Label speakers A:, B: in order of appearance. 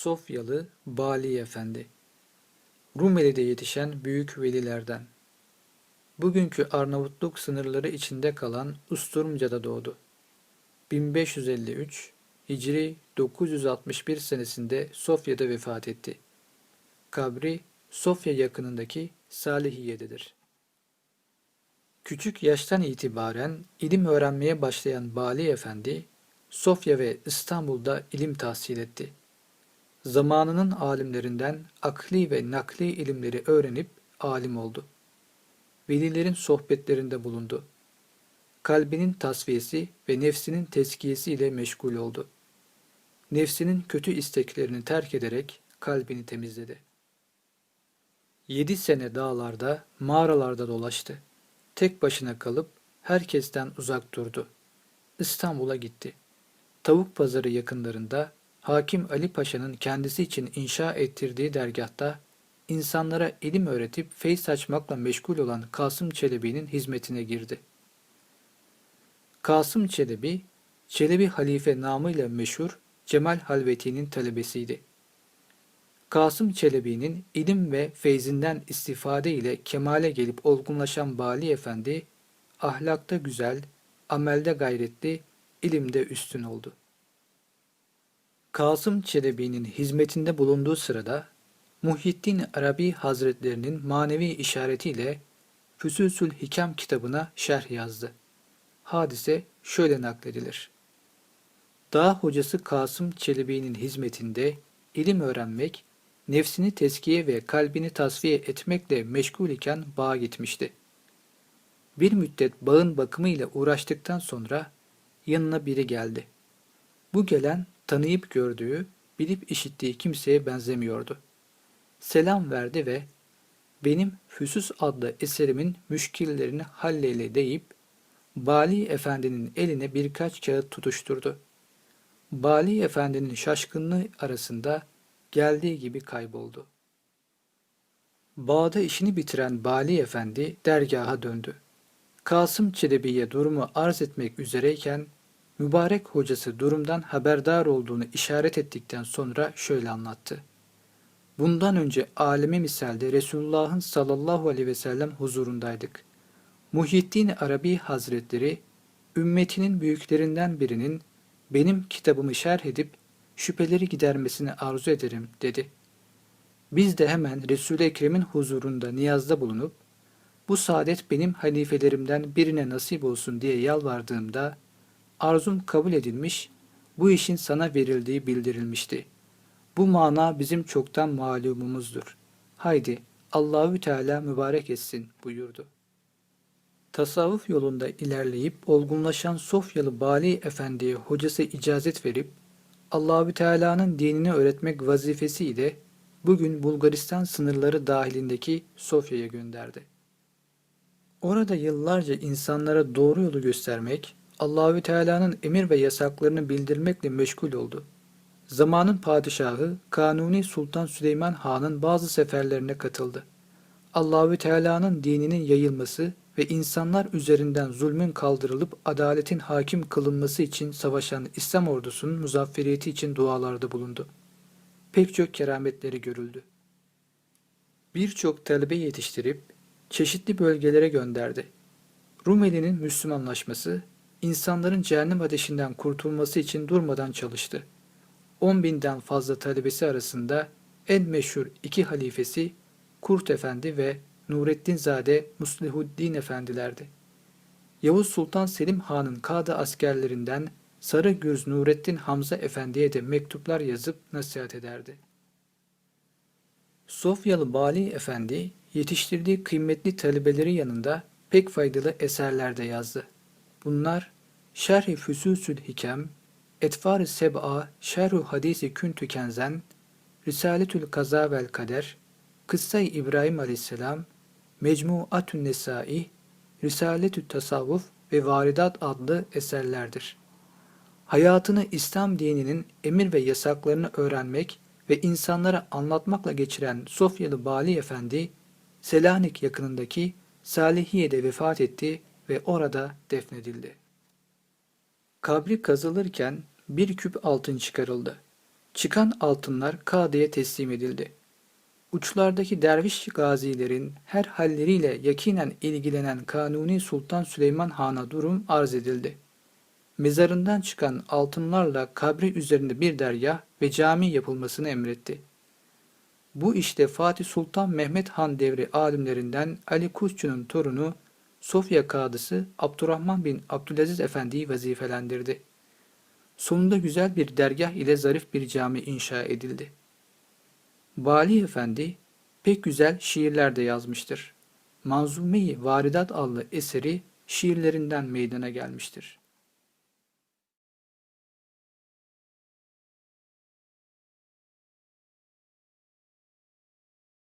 A: Sofyalı Bali Efendi Rumeli'de yetişen büyük velilerden. Bugünkü Arnavutluk sınırları içinde kalan Usturmca'da doğdu. 1553 Hicri 961 senesinde Sofya'da vefat etti. Kabri Sofya yakınındaki Salihiye'dedir. Küçük yaştan itibaren ilim öğrenmeye başlayan Bali Efendi, Sofya ve İstanbul'da ilim tahsil etti. Zamanının alimlerinden akli ve nakli ilimleri öğrenip alim oldu. Velilerin sohbetlerinde bulundu. Kalbinin tasfiyesi ve nefsinin teskiyesi ile meşgul oldu. Nefsinin kötü isteklerini terk ederek kalbini temizledi. Yedi sene dağlarda, mağaralarda dolaştı. Tek başına kalıp herkesten uzak durdu. İstanbul'a gitti. Tavuk pazarı yakınlarında Hakim Ali Paşa'nın kendisi için inşa ettirdiği dergahta insanlara ilim öğretip feyz saçmakla meşgul olan Kasım Çelebi'nin hizmetine girdi. Kasım Çelebi, Çelebi Halife namıyla meşhur Cemal Halveti'nin talebesiydi. Kasım Çelebi'nin ilim ve feyzinden istifade ile kemale gelip olgunlaşan Bali Efendi, ahlakta güzel, amelde gayretli, ilimde üstün oldu. Kasım Çelebi'nin hizmetinde bulunduğu sırada Muhyiddin Arabi Hazretlerinin manevi işaretiyle Füsusül Hikam kitabına şerh yazdı. Hadise şöyle nakledilir. Dağ hocası Kasım Çelebi'nin hizmetinde ilim öğrenmek, nefsini teskiye ve kalbini tasfiye etmekle meşgul iken bağa gitmişti. Bir müddet bağın bakımıyla uğraştıktan sonra yanına biri geldi. Bu gelen tanıyıp gördüğü, bilip işittiği kimseye benzemiyordu. Selam verdi ve benim Füsus adlı eserimin müşkillerini halleyle deyip Bali Efendi'nin eline birkaç kağıt tutuşturdu. Bali Efendi'nin şaşkınlığı arasında geldiği gibi kayboldu. Bağda işini bitiren Bali Efendi dergaha döndü. Kasım Çelebi'ye durumu arz etmek üzereyken mübarek hocası durumdan haberdar olduğunu işaret ettikten sonra şöyle anlattı. Bundan önce alemi misalde Resulullah'ın sallallahu aleyhi ve sellem huzurundaydık. Muhyiddin Arabi Hazretleri, ümmetinin büyüklerinden birinin benim kitabımı şerh edip şüpheleri gidermesini arzu ederim dedi. Biz de hemen Resul-i Ekrem'in huzurunda niyazda bulunup bu saadet benim halifelerimden birine nasip olsun diye yalvardığımda arzum kabul edilmiş, bu işin sana verildiği bildirilmişti. Bu mana bizim çoktan malumumuzdur. Haydi Allahü Teala mübarek etsin buyurdu. Tasavvuf yolunda ilerleyip olgunlaşan Sofyalı Bali Efendi'ye hocası icazet verip Allahü Teala'nın dinini öğretmek vazifesi ile bugün Bulgaristan sınırları dahilindeki Sofya'ya gönderdi. Orada yıllarca insanlara doğru yolu göstermek, Allahü Teala'nın emir ve yasaklarını bildirmekle meşgul oldu. Zamanın padişahı Kanuni Sultan Süleyman Han'ın bazı seferlerine katıldı. Allahü Teala'nın dininin yayılması ve insanlar üzerinden zulmün kaldırılıp adaletin hakim kılınması için savaşan İslam ordusunun muzafferiyeti için dualarda bulundu. Pek çok kerametleri görüldü. Birçok talebe yetiştirip çeşitli bölgelere gönderdi. Rumeli'nin Müslümanlaşması, insanların cehennem ateşinden kurtulması için durmadan çalıştı. 10 binden fazla talebesi arasında en meşhur iki halifesi Kurt Efendi ve Nurettin Zade Muslihuddin Efendilerdi. Yavuz Sultan Selim Han'ın kadı askerlerinden Sarı Gürz Nurettin Hamza Efendi'ye de mektuplar yazıp nasihat ederdi. Sofyalı Bali Efendi yetiştirdiği kıymetli talebeleri yanında pek faydalı eserler de yazdı. Bunlar Şerh-i Füsusül Hikem, Etfar-ı Seb'a, Şerh-ü Hadisi Küntü Kenzen, Risaletül Kaza vel Kader, Kıssa-i İbrahim Aleyhisselam, Mecmuatün Nesai, Risaletü Tasavvuf ve Varidat adlı eserlerdir. Hayatını İslam dininin emir ve yasaklarını öğrenmek ve insanlara anlatmakla geçiren Sofyalı Bali Efendi, Selanik yakınındaki Salihiye'de vefat etti ve orada defnedildi. Kabri kazılırken bir küp altın çıkarıldı. Çıkan altınlar Kadı'ya teslim edildi. Uçlardaki derviş gazilerin her halleriyle yakinen ilgilenen Kanuni Sultan Süleyman Han'a durum arz edildi. Mezarından çıkan altınlarla kabri üzerinde bir dergah ve cami yapılmasını emretti. Bu işte Fatih Sultan Mehmet Han devri alimlerinden Ali Kuşçu'nun torunu Sofya Kadısı Abdurrahman bin Abdülaziz Efendi'yi vazifelendirdi. Sonunda güzel bir dergah ile zarif bir cami inşa edildi. Vali Efendi pek güzel şiirler de yazmıştır. Manzume-i Varidat adlı eseri şiirlerinden meydana gelmiştir.